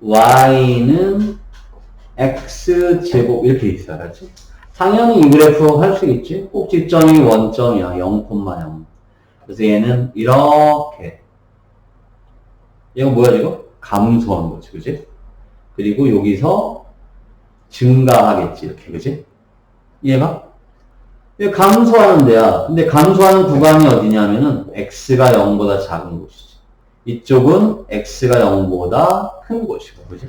y는 x제곱 이렇게 있어 알았지? 당연히 이 그래프 할 수 있지? 꼭지점이 원점이야 0,0 그래서 얘는 이렇게 얘가 뭐야 이거? 감소한 거지 그지? 그리고 여기서 증가하겠지 이렇게 그지? 이해가? 이게 감소하는 데야. 근데 감소하는 구간이 어디냐면은 x가 0보다 작은 곳이지. 이쪽은 x가 0보다 큰 곳이고, 그지?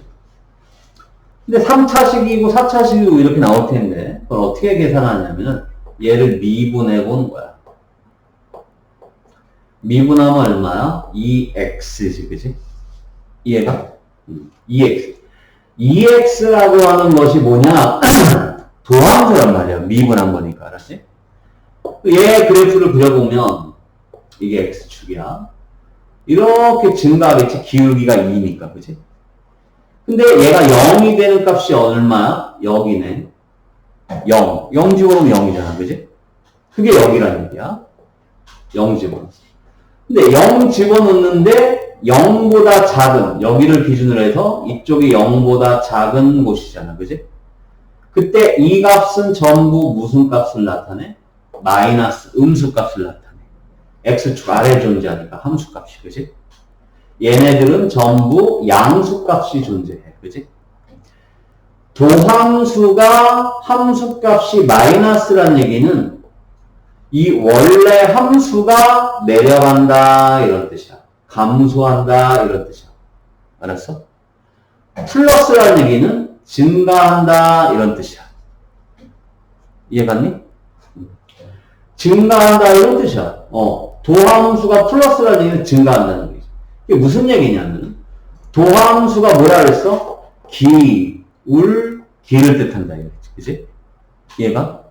근데 3차식이고 4차식이고 이렇게 나올 텐데, 그걸 어떻게 계산하냐면은 얘를 미분해 보는 거야. 미분하면 얼마야? 2x지, 그지? 이해가? 음, 2x. 2x라고 하는 것이 뭐냐? 도함수란 말이야. 미분한 거니까, 알았지? 얘 그래프를 그려보면, 이게 x축이야. 이렇게 증가하겠지? 기울기가 2니까, 그지? 근데 얘가 0이 되는 값이 얼마야? 여기네. 0. 0 집어넣으면 0이잖아, 그지? 그게 여기라는 얘기야. 0 집어넣어. 근데 0 집어넣는데 0보다 작은, 여기를 기준으로 해서 이쪽이 0보다 작은 곳이잖아, 그지? 그때 이 값은 전부 무슨 값을 나타내? 마이너스 음수 값을 나타내. X축 아래에 존재하니까 함수 값이, 그지? 얘네들은 전부 양수 값이 존재해, 그지? 도함수가 함수 값이 마이너스란 얘기는 이 원래 함수가 내려간다 이런 뜻이야. 감소한다 이런 뜻이야. 알았어? 플러스라는 얘기는 증가한다 이런 뜻이야. 이해 갔니? 증가한다 이런 뜻이야. 어, 도함수가 플러스라는 얘기는 증가한다는 얘기지. 이게 무슨 얘기냐면 도함수가 뭐라 그랬어? 기, 울, 기를 뜻한다 이거지. 그지? 얘가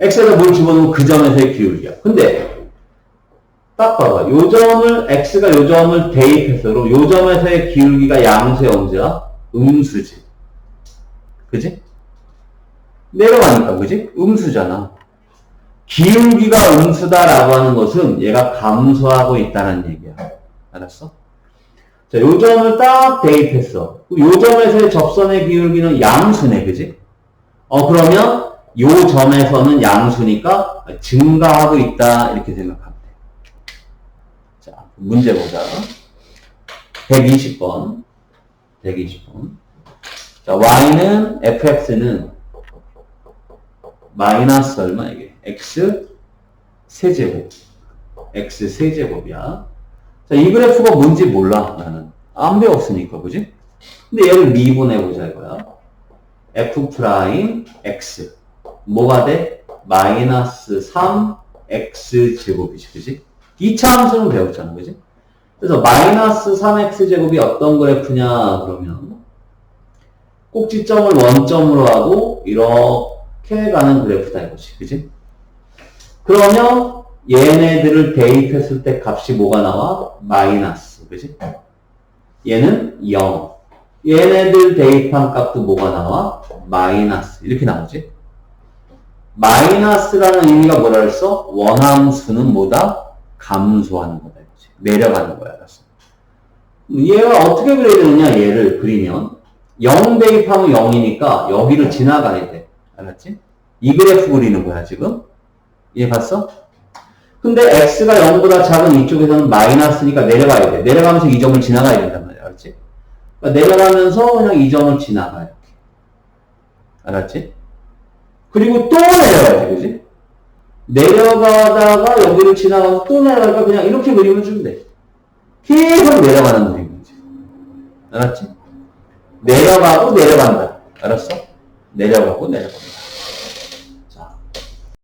x에다 뭘 집어넣으면 그 점에서의 기울기야. 근데 딱 봐봐. 요 점을 x가 요 점을 대입해서로 요 점에서의 기울기가 양수의 언제야? 음수지. 그지? 내려가니까 그지? 음수잖아. 기울기가 음수다라고 하는 것은 얘가 감소하고 있다는 얘기야. 알았어? 자, 요 점을 딱 대입했어. 요 점에서의 접선의 기울기는 양수네, 그지? 어, 그러면 요 점에서는 양수니까 증가하고 있다, 이렇게 생각하면 돼. 자, 문제 보자. 120번. 120번. 자, y는, fx는 마이너스 얼마 이게? x 세제곱. x 세제곱이야. 자, 이 그래프가 뭔지 몰라, 나는. 안 배웠으니까, 그지? 근데 얘를 미분해보자, 이거야. f 프라임 x. 뭐가 돼? 마이너스 3x 제곱이지, 그지? 2차 함수는 배웠잖아, 그지? 그래서 마이너스 3x 제곱이 어떤 그래프냐, 그러면. 꼭지점을 원점으로 하고, 이렇게 가는 그래프다, 이거지, 그지? 그러면, 얘네들을 대입했을 때 값이 뭐가 나와? 마이너스. 그지? 얘는 0. 얘네들 대입한 값도 뭐가 나와? 마이너스. 이렇게 나오지? 마이너스라는 의미가 뭐라 그랬어? 원함수는 뭐다? 감소하는 거다. 이거지. 내려가는 거야. 알았어? 얘가 어떻게 그려야 되느냐? 얘를 그리면 0 대입하면 0이니까 여기를 지나가야 돼. 알았지? 이 그래프 그리는 거야, 지금. 이해 갔어? 근데 x가 0보다 작은 이쪽에서는 마이너스니까 내려가야 돼. 내려가면서 이 점을 지나가야 된단 말이야. 알았지? 그러니까 내려가면서 그냥 이 점을 지나가. 이렇게. 알았지? 그리고 또 내려가야 돼. 그지? 내려가다가 여기를 지나가서 또 내려가니까 그냥 이렇게 그리면 주면 돼. 계속 내려가는 그림 거지. 알았지? 내려가고 내려간다. 알았어? 내려가고 내려간다.